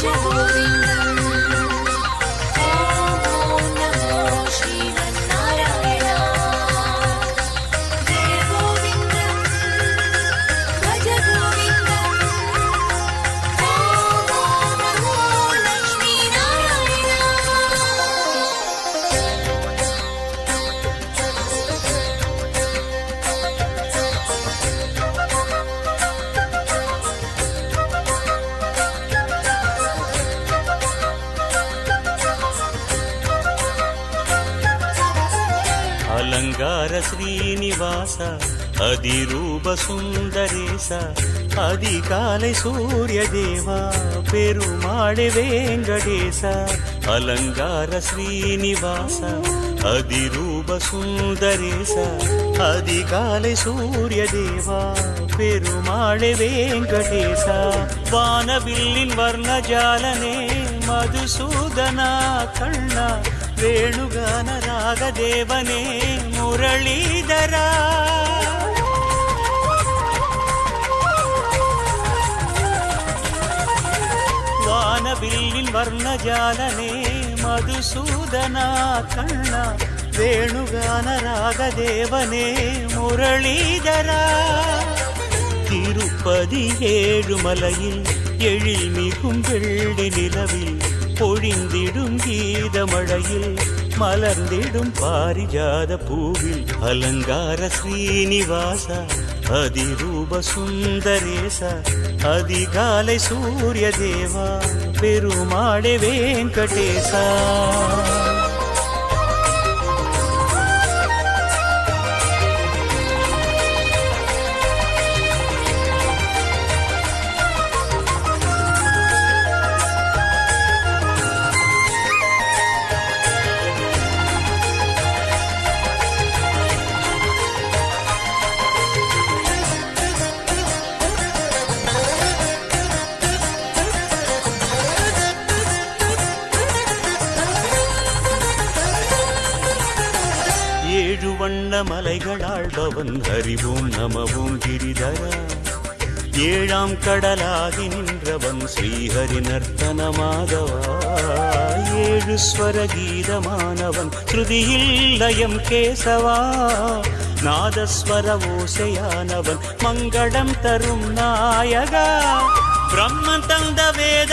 是否我尽 ஸ்ரீனிவாச அதிரூப சுந்தரேச அதிகாலை சூரிய தேவா பெருமாளே வேங்கடேச அலங்கார ஸ்ரீனிவாச அதிரூப சுந்தரேச அதிகாலை சூரிய தேவா பெருமாளே வேங்கடேச வானவில்லின் வர்ணஜாலனே மதுசூதனா கண்ணா வேணுகான ராகதேவனே முரளீதரா. வானவில்லின் வர்ணஜாலனே மதுசூதனா கண்ணா. வேணுகான ராகதேவனே முரளீதரா. திருப்பதி ஏழுமலையில் எழில் மிகும் வெள்ளி நிலவில் பொழிந்திடும் கீதமழையில் மலர்ந்திடும் பாரிஜாத பூவில் அலங்கார ஸ்ரீனிவாச அதிரூப சுந்தரேச அதிகாலை சூரிய தேவா பெருமாளே வெங்கடேசா. ஏழு வண்ண மலைகளாழ்பவன் அறிவோம் நமவும் கிரிதரா. ஏழாம் கடலாகி நின்றவன் ஸ்ரீஹரி நர்த்தன மாதவா ஏழு ஸ்வர கீதமானவன் ஸ்ருதியில் லயம் கேசவா. நாதஸ்வர ஓசையானவன் மங்களம் தரும் நாயகா. பிரம்மன் தந்த வேத